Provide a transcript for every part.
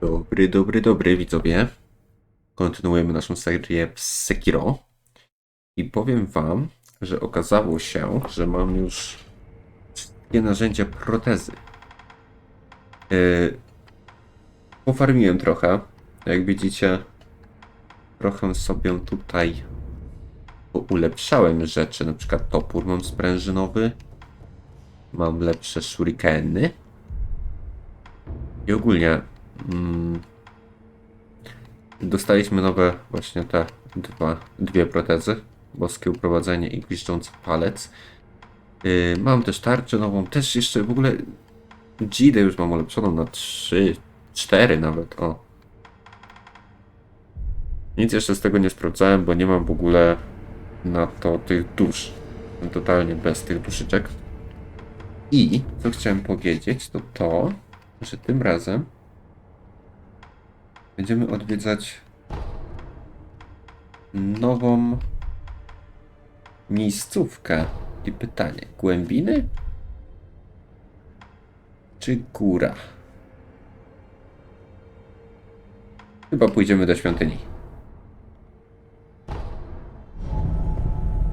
Dobry, dobry, dobry widzowie. Kontynuujemy naszą serię w Sekiro. I powiem wam, że okazało się, że mam już wszystkie narzędzia protezy. Yy, pofarmiłem trochę. Jak widzicie, trochę sobie tutaj ulepszałem rzeczy. Na przykład topór mam sprężynowy. Mam lepsze shurikeny. I ogólnie dostaliśmy nowe właśnie te dwa, dwie protezy. Boskie uprowadzenie i gwizdzący palec. Yy, mam też tarczę nową, też jeszcze w ogóle Gidę już mam ulepszoną na 3, 4 nawet, o. Nic jeszcze z tego nie sprawdzałem, bo nie mam w ogóle na to tych dusz. Jestem totalnie bez tych duszyczek. I co chciałem powiedzieć, to to, że tym razem będziemy odwiedzać nową miejscówkę. I pytanie, głębiny czy góra? Chyba pójdziemy do świątyni.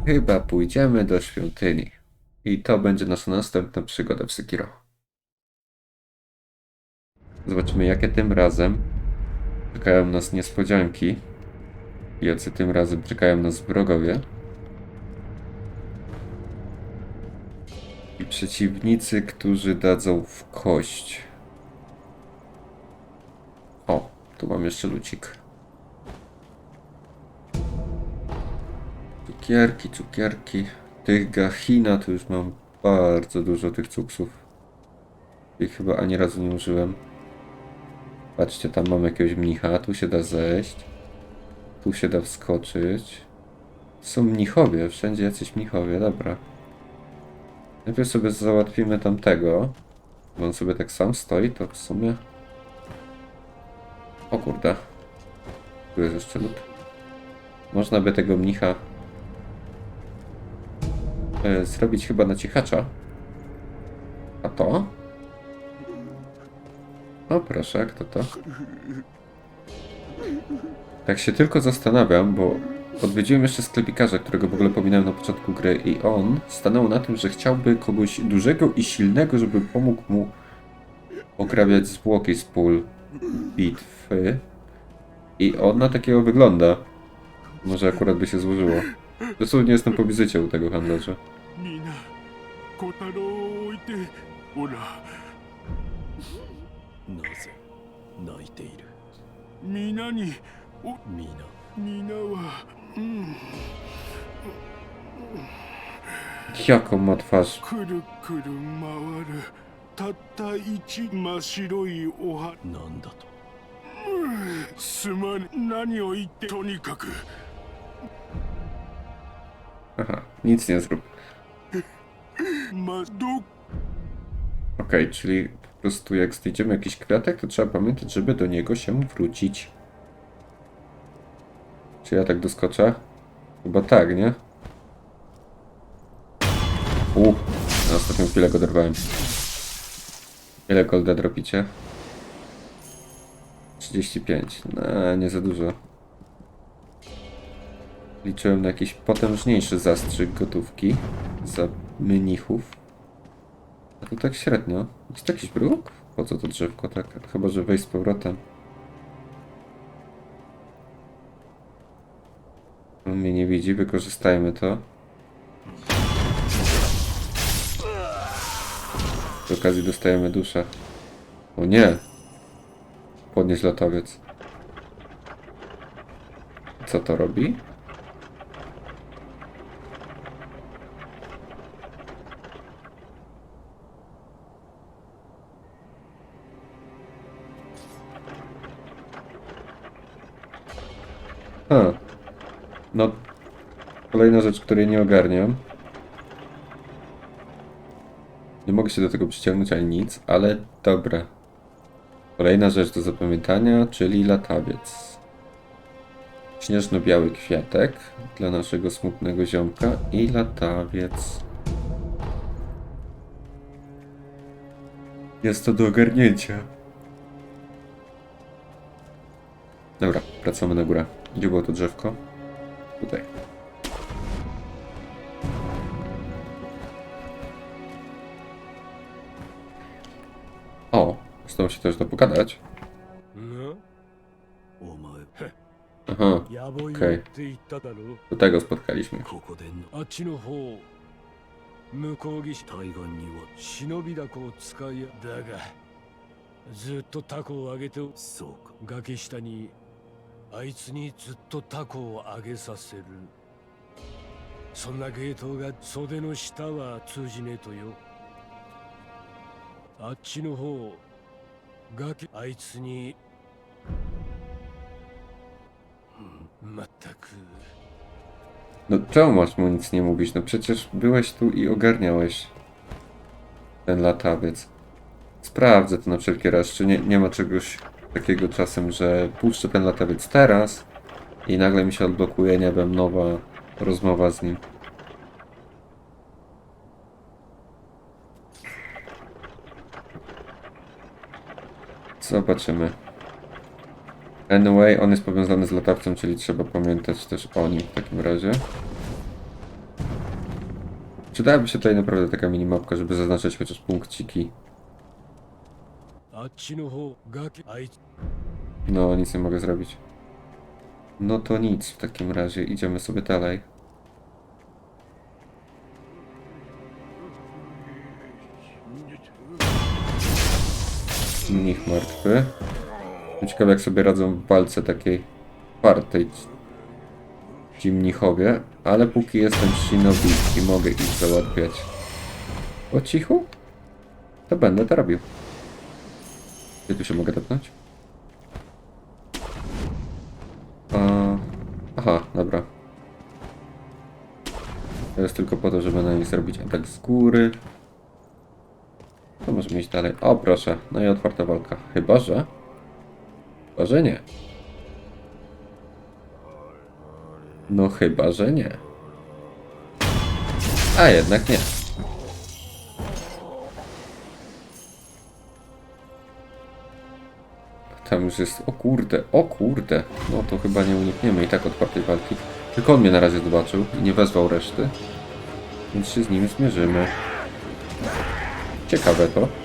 Chyba pójdziemy do świątyni. I to będzie nasza następna przygoda w Sekiro. Zobaczymy, jakie tym razem czekają nas niespodzianki. Jacy tym razem czekają nas wrogowie. I przeciwnicy, którzy dadzą w kość. O, tu mam jeszcze lucik. Cukierki, cukierki. Tych gachina to już mam bardzo dużo tych cuksów. I chyba ani razu nie użyłem. Patrzcie, tam mam jakiegoś mnicha, tu się da zejść. Tu się da wskoczyć. Są mnichowie, wszędzie jacyś mnichowie, dobra. Najpierw sobie załatwimy tamtego. Bo on sobie tak sam stoi, to w sumie... O kurde. Tu jest jeszcze lód. Można by tego mnicha e, zrobić chyba na cichacza. A to? O proszę, kto to? Tak się tylko zastanawiam, bo odwiedziłem jeszcze sklepikarza, którego w ogóle pominąłem na początku gry i on stanął na tym, że chciałby kogoś dużego i silnego, żeby pomógł mu ograbiać zwłoki z pól bitwy. I on na takiego wygląda. Może akurat by się złożyło. Dosłownie jestem po wizycie u tego handlarza. なぜ泣いている？皆にお皆皆はうん、Jaką ma twarz? くるくる回るたった一真っ白いおはなんだと？すまん何を言ってとにかく。nic nie zrób. まど Okej, czyli prostu jak znajdziemy jakiś kwiatek, to trzeba pamiętać, żeby do niego się wrócić. Czy ja tak doskoczę? Chyba tak, nie? U, na ostatnią chwilę go dorwałem. Ile golda dropicie? 35. No, nie za dużo. Liczyłem na jakiś potężniejszy zastrzyk gotówki za mnichów. To tak średnio. Jest jakiś bruk? Po co to drzewko tak? Chyba, że wejść z powrotem. On mnie nie widzi, wykorzystajmy to. Przy okazji dostajemy duszę. O nie! Podnieś latowiec. Co to robi? Kolejna rzecz, której nie ogarniam. Nie mogę się do tego przyciągnąć ani nic, ale dobra. Kolejna rzecz do zapamiętania, czyli latawiec. Śnieżno-biały kwiatek dla naszego smutnego ziomka i latawiec. Jest to do ogarnięcia. Dobra, wracamy na górę. Gdzie było to drzewko? Tutaj. Z tą się też da pogadać? んお前 Aha, Okej. って言っただろ do tego spotkaliśmy. ここでのあっちの方向こう岸対岸には忍びだこを使いやだがずっとタコを上げておそうか崖下にあいつにずっとタコを上げさせるそんな芸当が袖の下は通じねえとよあっちの方崖あいつにうんまったく No czemu masz mu nic nie mówić? No przecież byłeś tu i ogarniałeś ten latawiec. Sprawdzę to na wszelki raz, czy nie, nie ma czegoś takiego czasem, że puszczę ten latawiec teraz i nagle mi się odblokuje, nie wiem, nowa rozmowa z nim. No, Zobaczymy. Anyway, on jest powiązany z latawcą, czyli trzeba pamiętać też o nim w takim razie. Przydałaby się tutaj naprawdę taka minimapka, żeby zaznaczać chociaż punkciki. No, nic nie mogę zrobić. No to nic, w takim razie idziemy sobie dalej. Mnich martwy. Ciekawe jak sobie radzą w walce takiej czwartej ci- mnichowie, ale póki jestem shinobi i mogę ich załatwiać po cichu, to będę to robił. Gdzie tu się mogę tepnąć? Aha, dobra. To jest tylko po to, żeby na nich zrobić atak z góry. Dalej. O, proszę. No i otwarta walka. Chyba, że... Chyba, że nie. No chyba, że nie. A jednak nie. Tam już jest... O kurde, o kurde. No to chyba nie unikniemy i tak otwartej walki. Tylko on mnie na razie zobaczył i nie wezwał reszty. Więc się z nim zmierzymy. Ciekawe to.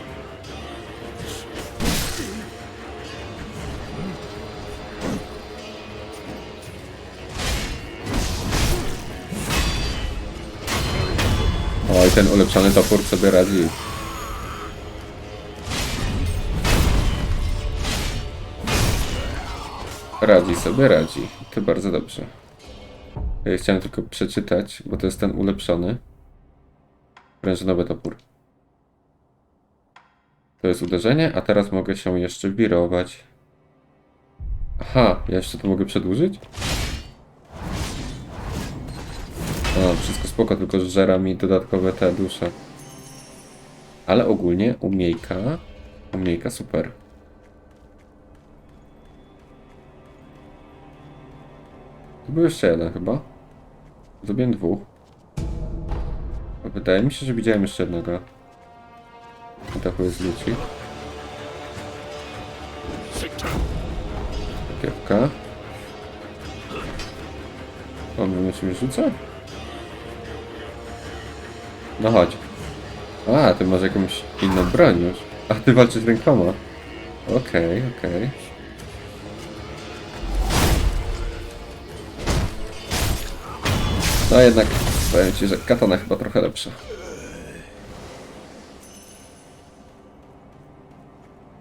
Ten ulepszony topór sobie radzi. Radzi sobie, radzi. To bardzo dobrze. Ja chciałem tylko przeczytać, bo to jest ten ulepszony. Prężynowy topór. To jest uderzenie, a teraz mogę się jeszcze wirować. Aha, ja jeszcze to mogę przedłużyć? O, wszystko spoko, tylko żera mi dodatkowe te dusze. Ale ogólnie umiejka, umiejka super. Tu był jeszcze jeden chyba. Zrobiłem dwóch. Wydaje mi się, że widziałem jeszcze jednego. Ataku jest ludzi. Kiewka. On mnie czymś rzuca? No chodź. A, ty masz jakąś inną broń już. A ty walczysz rękoma. Okej, okej. No jednak powiem ci, że katana chyba trochę lepsza.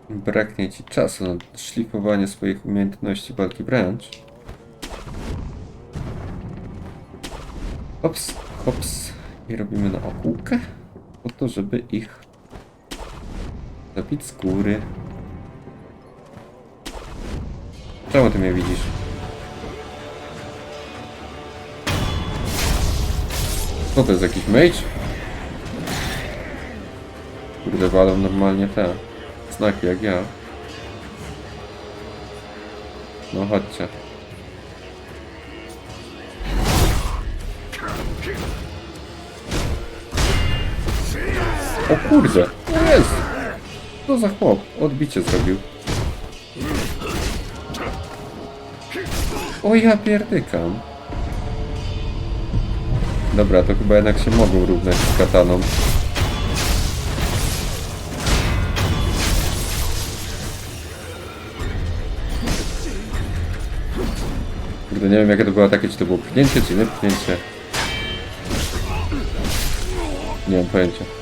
Braknie ci czasu na szlifowanie swoich umiejętności walki wręcz. Hops, hops. I robimy na okółkę. Po to, żeby ich zabić z góry. Czemu ty mnie widzisz? Co to jest jakiś mage? Kurde, walą normalnie te znaki jak ja. No chodźcie. O kurde, o jest! Co za chłop? Odbicie zrobił. O ja pierdykam. Dobra, to chyba jednak się mogą równać z kataną. Kurde, nie wiem jakie to było takie, czy to było pchnięcie, czy nie pchnięcie. Nie mam pojęcia.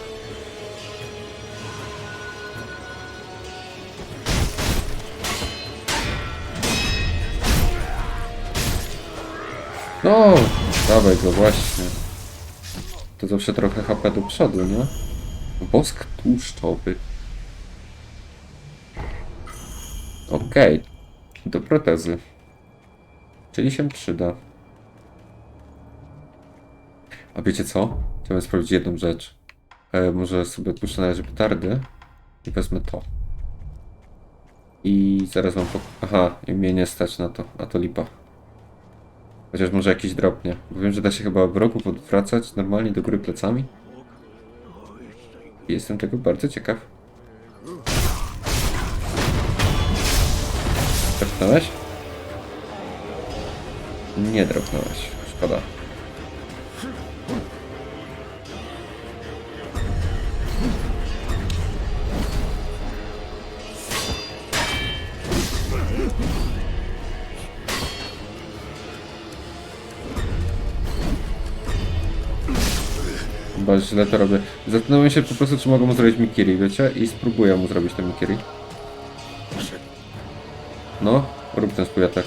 No, dawaj go właśnie. To zawsze trochę HP do przodu, nie? Wosk tłuszczowy. Okej. Do protezy. Czyli się przyda. A wiecie co? Chciałem sprawdzić jedną rzecz. E, może sobie odpuszczę na razie petardy i wezmę to. I zaraz wam po... Aha, i mnie nie stać na to, a to lipa. Chociaż może jakiś drop, nie? Bo wiem, że da się chyba wrogów odwracać normalnie do góry plecami. Jestem tego bardzo ciekaw. Dropnąłeś? Nie dropnąłeś. Szkoda. Chyba źle to robię. Zastanawiam się po prostu, czy mogę mu zrobić Mikiri, wiecie? I spróbuję mu zrobić ten Mikiri. No, rób ten swój atak.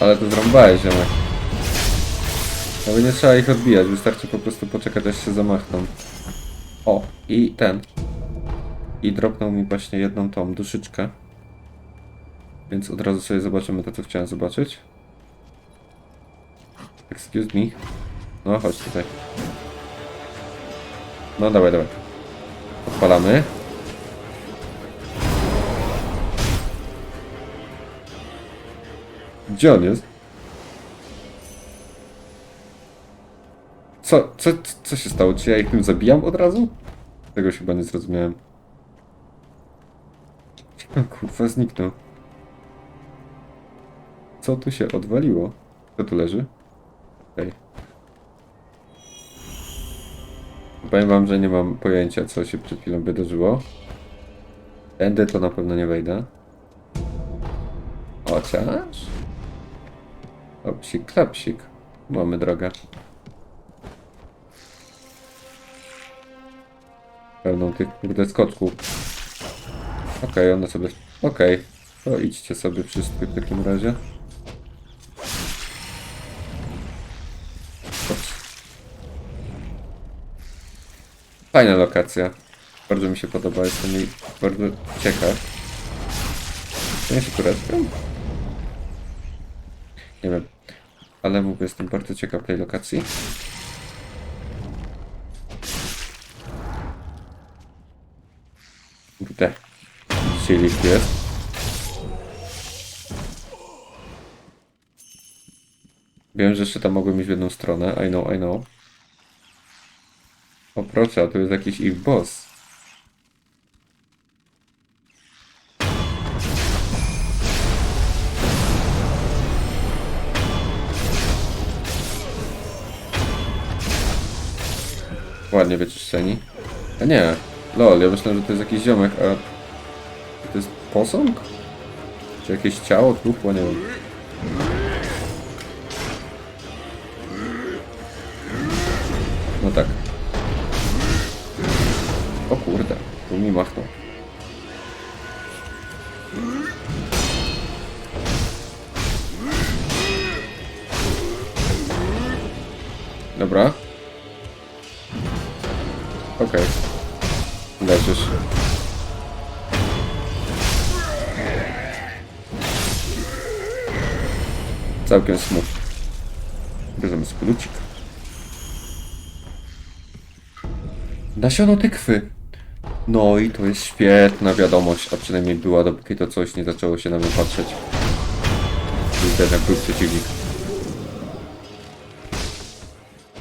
Ale to zrąbałeś, ziomek. Ale nie trzeba ich odbijać, wystarczy po prostu poczekać aż się zamachną. O, i ten. I dropnął mi właśnie jedną tą duszyczkę. Więc od razu sobie zobaczymy to, co chciałem zobaczyć. Excuse me. No, chodź tutaj. No, dawaj, dawaj. Odpalamy. Gdzie on jest? Co, co, co się stało? Czy ja ich tym zabijam od razu? Tego się chyba nie zrozumiałem. Kurwa, zniknął. Co tu się odwaliło? Co tu leży? Okej. Powiem wam, że nie mam pojęcia, co się przed chwilą wydarzyło. Tędy to na pewno nie wejdę. Chociaż... O, psik, klapsik. Mamy drogę. Pełną tych kurde skoczków. Okej, one sobie... Okej. To idźcie sobie wszyscy w takim razie. Fajna lokacja. Bardzo mi się podoba, jestem jej bardzo ciekaw. Ja się turecką? Nie wiem. Ale mówię, jestem bardzo ciekaw tej lokacji. Kurde. Lift jest. Wiem, że jeszcze tam mogłem iść w jedną stronę. I know, I know. O proszę, a tu jest jakiś ich boss. Ładnie wyczyszczeni. A nie. Lol, ja myślałem, że to jest jakiś ziomek, a... To jest posąg? Czy jakieś ciało, trupło, nie wiem. No tak. O kurde, tu mi machnął. Dobra. Okej. Leżysz. Całkiem smutno. Bierzemy splucik. Nasiono tykwy. No i to jest świetna wiadomość, a przynajmniej była, dopóki to coś nie zaczęło się na mnie patrzeć. Kurde, tak był przeciwnik.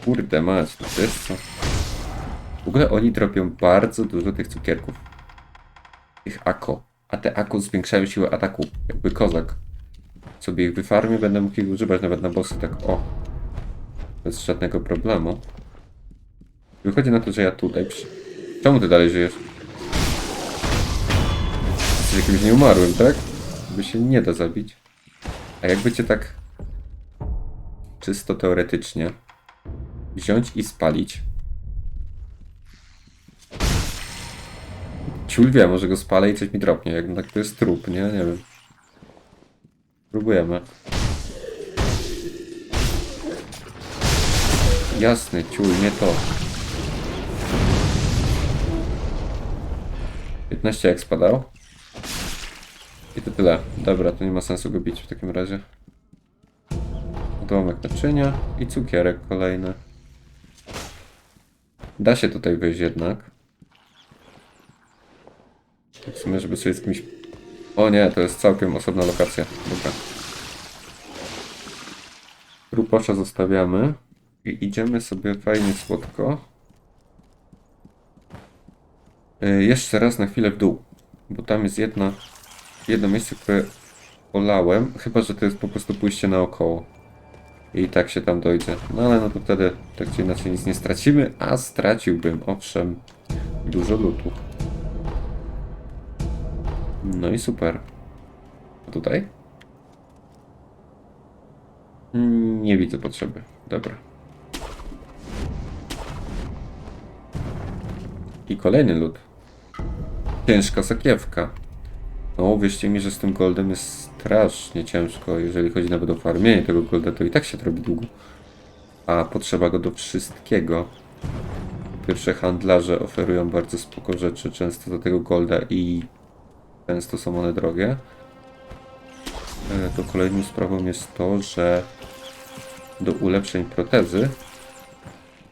Kurde mać, to jest co? Ogóle oni dropią bardzo dużo tych cukierków. Tych ako. A te ako zwiększają siłę ataku. Jakby kozak. Sobie ich wyfarmię, będę mógł ich używać nawet na bossy, tak o. Bez żadnego problemu. Wychodzi na to, że ja tutaj przy... Czemu ty dalej żyjesz? Jesteś jakimś nieumarłym, tak? By się nie da zabić. A jakby cię tak czysto teoretycznie wziąć i spalić. Ciul wie, może go spalę i coś mi dropnie. Jak tak to jest trup, nie? Nie wiem. Próbujemy. Jasny, ciul, nie to. 15 jak spadał. I to tyle. Dobra, to nie ma sensu go bić w takim razie. Domek naczynia i cukierek kolejny. Da się tutaj wyjść jednak. W sumie, żeby sobie z kimś... O nie, to jest całkiem osobna lokacja. Dobra. Truposza zostawiamy. I idziemy sobie fajnie słodko. Y, Jeszcze raz na chwilę w dół. Bo tam jest jedna, jedno miejsce, które olałem. Chyba, że to jest po prostu pójście naokoło. I tak się tam dojdzie. No ale no to wtedy tak czy inaczej nic nie stracimy, a straciłbym owszem dużo lutu. No i super. A tutaj? Nie widzę potrzeby. Dobra. I kolejny lód. Ciężka sakiewka. No, uwierzcie mi, że z tym goldem jest strasznie ciężko. Jeżeli chodzi nawet o farmienie tego golda, to i tak się to robi długo. A potrzeba go do wszystkiego. Pierwsze handlarze oferują bardzo spoko rzeczy, często do tego golda i często są one drogie. E, To kolejną sprawą jest to, że do ulepszeń protezy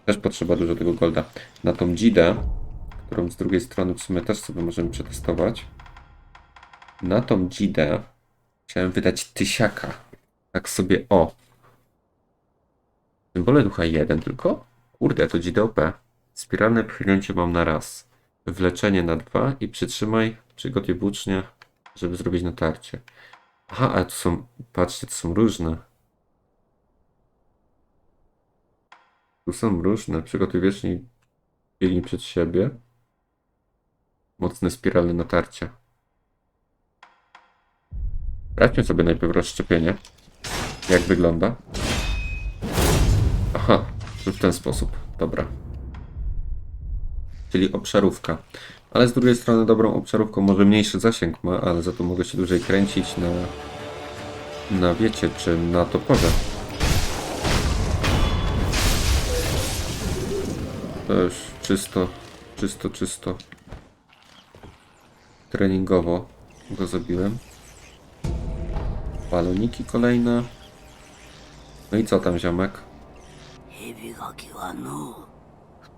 też potrzeba dużo tego golda. Na tą dzidę, którą z drugiej strony w sumie też sobie możemy przetestować, na tą dzidę chciałem wydać tysiaka. Tak sobie o. Symbole ducha 1 tylko? Kurde, to dzidę OP. Spiralne pchnięcie mam na raz. Wleczenie na dwa i przytrzymaj, przygotuj włócznie, żeby zrobić natarcie. Aha, ale to są, patrzcie, to są różne. Tu są różne. Przygotuj wiecznie biegnij przed siebie. Mocne spiralne natarcie. Sprawdźmy sobie najpierw rozszczepienie. Jak wygląda. Aha, w ten sposób. Dobra. Czyli obszarówka Ale z drugiej strony dobrą obszarówką może mniejszy zasięg ma, ale za to mogę się dłużej kręcić na, na wiecie, czy na toporze. To już czysto, czysto, czysto treningowo go zrobiłem. Baloniki kolejne. No i co tam, ziomek? 蛇ガキはのふ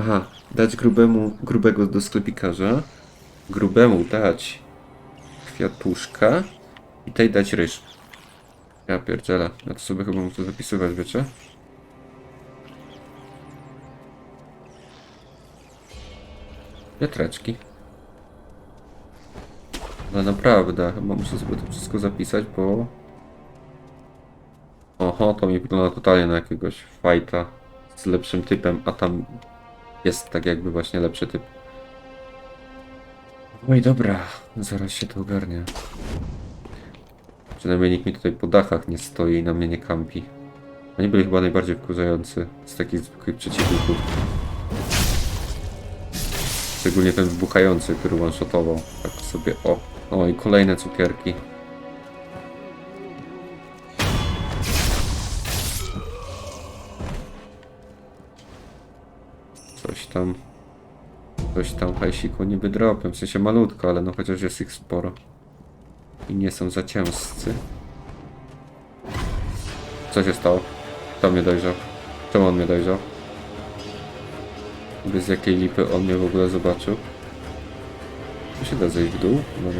Aha, dać grubemu, grubego do sklepikarza. Grubemu dać kwiatuszka. I tej dać ryż. Ja pierdzielę. Ja to sobie chyba muszę zapisywać, wiecie? Wiatreczki. No naprawdę, chyba muszę sobie to wszystko zapisać, bo... Oho, to mi wygląda totalnie na jakiegoś fajta z lepszym typem, a tam jest tak jakby właśnie lepszy typ. No i dobra, zaraz się to ogarnie. Przynajmniej nikt mi tutaj po dachach nie stoi i na mnie nie kampi. Oni byli chyba najbardziej wkurzający z takich zwykłych przeciwników. Szczególnie ten wybuchający, który one-shotował. Tak sobie, o. O i kolejne cukierki. Tam... Coś tam hajsiku niby dropią, w sensie malutko, ale no chociaż jest ich sporo. I nie są za ciężcy. Co się stało? Kto mnie dojrzał? Czemu on mnie dojrzał? Bez jakiej lipy on mnie w ogóle zobaczył? Tu się da zejść w dół? Nie.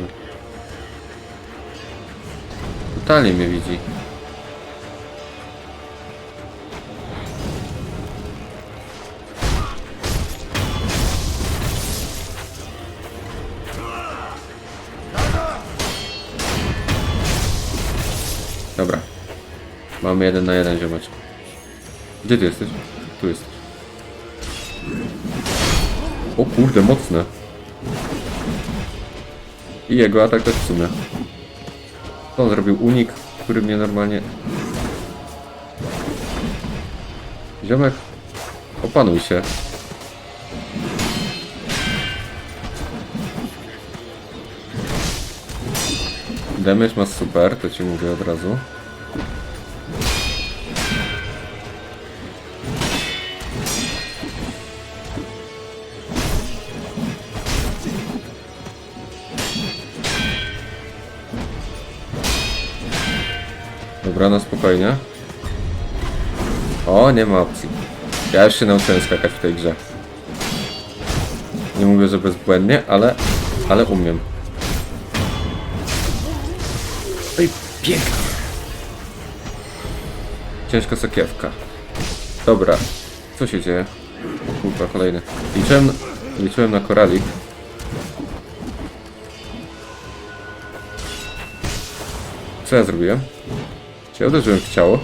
Totalnie mnie widzi. Mamy jeden na jeden ziomeczku. Gdzie ty jesteś? Tu jesteś. O kurde, mocne. I jego atak też w sumie. To on zrobił unik, który mnie normalnie... Ziomek, opanuj się. Damage ma super, to ci mówię od razu. Spokojnie. O, nie ma opcji. Ja już się nauczyłem skakać w tej grze. Nie mówię, że bezbłędnie, ale, ale umiem. Ej, pięknie. Ciężka sakiewka. Dobra, co się dzieje? O kurwa, kolejny. Liczyłem, liczyłem na koralik. Co ja zrobiłem? Ja uderzyłem w ciało?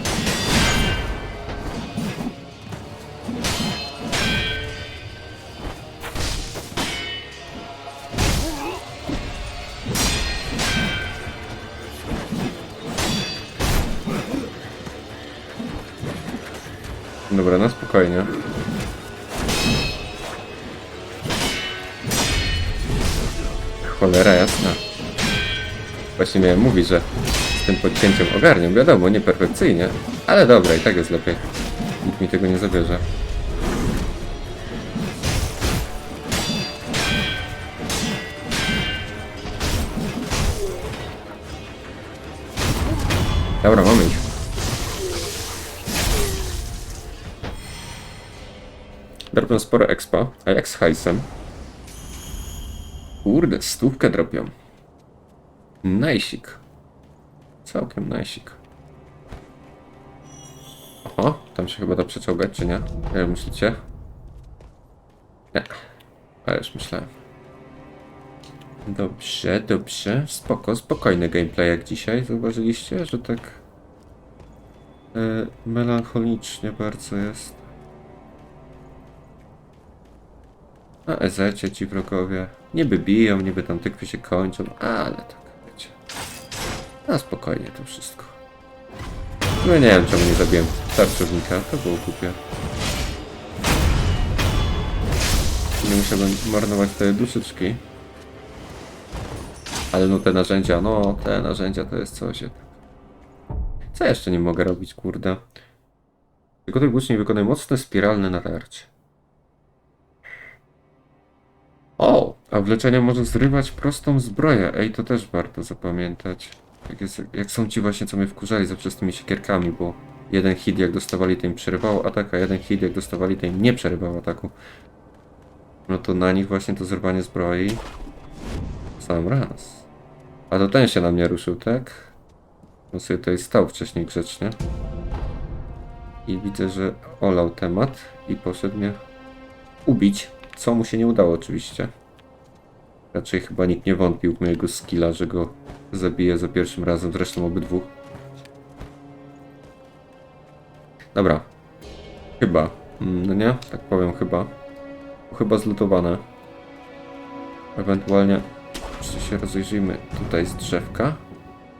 Dobra, na spokojnie. Cholera jasna. Właśnie miałem mówić, że tym podcięciem ogarniam. Wiadomo, nie perfekcyjnie, ale dobra, i tak jest lepiej. Nikt mi tego nie zabierze. Dobra, mamy ich. Dropią sporo expa, a jak z hajsem? Kurde, stówkę dropią. Najsik. Całkiem najsik. Oho, tam się chyba da przeciągać, czy nie? Jak myślicie? Nie. Ale już myślałem. Dobrze, dobrze. Spoko, spokojny gameplay jak dzisiaj. Zauważyliście, że tak e, melancholicznie bardzo jest. Na Ezecie ci wrogowie niby biją, niby tam tykwy się kończą, ale tak Na spokojnie to wszystko. No nie wiem czemu nie zabiłem tarczownika, to było głupie. Nie musiałbym marnować te duszyczki. Ale no te narzędzia, no te narzędzia to jest coś. Co jeszcze nie mogę robić, kurde? Tylko tej włóczni wykonuje mocne spiralne natarcie. O! A w leczeniu może zrywać prostą zbroję. Ej, to też warto zapamiętać. Jak, jest, jak są ci właśnie, co mnie wkurzali zawsze z tymi siekierkami, bo jeden hit jak dostawali, to im przerywało atak, a jeden hit jak dostawali, to im nie przerywało ataku. No to na nich właśnie to zerwanie zbroi. Sam raz. A to ten się na mnie ruszył, tak? On sobie tutaj stał wcześniej grzecznie. I widzę, że olał temat i poszedł mnie ubić. Co mu się nie udało oczywiście. Raczej chyba nikt nie wątpił w mojego skilla, że go zabiję za pierwszym razem, zresztą obydwu. Dobra. Chyba. Mm, No nie? Tak powiem chyba. Chyba zlutowane. Ewentualnie jeszcze się rozejrzyjmy tutaj z drzewka.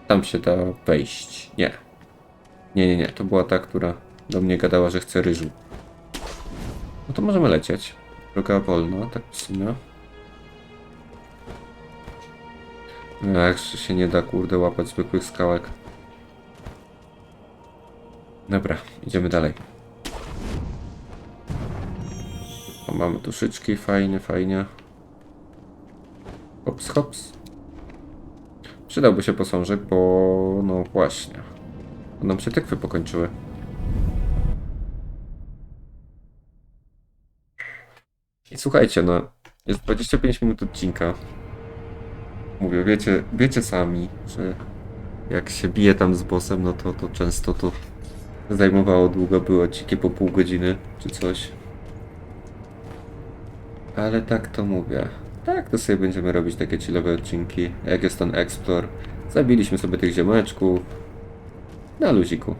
Tam się da wejść. Nie. Nie, nie, nie. To była ta, która do mnie gadała, że chce ryżu. No to możemy lecieć. Droga wolna, tak w sumie. Jak się nie da, kurde, łapać zwykłych skałek. Dobra, idziemy dalej. O, mamy duszyczki, fajnie, fajnie. Hops, hops. Przydałby się posążek, bo no właśnie. Nam się tykwy pokończyły. I słuchajcie, no, jest 25 minut odcinka. Mówię, wiecie, wiecie sami, że jak się bije tam z bossem, no to, to często to zajmowało długo, było odcinki po pół godziny czy coś. Ale tak to mówię. Tak, to sobie będziemy robić takie chillowe odcinki. Jak jest ten Explore. Zabiliśmy sobie tych ziomeczków. Na luziku.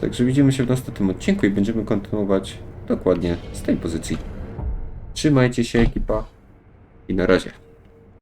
Także widzimy się w następnym odcinku i będziemy kontynuować dokładnie z tej pozycji. Trzymajcie się ekipa i na razie.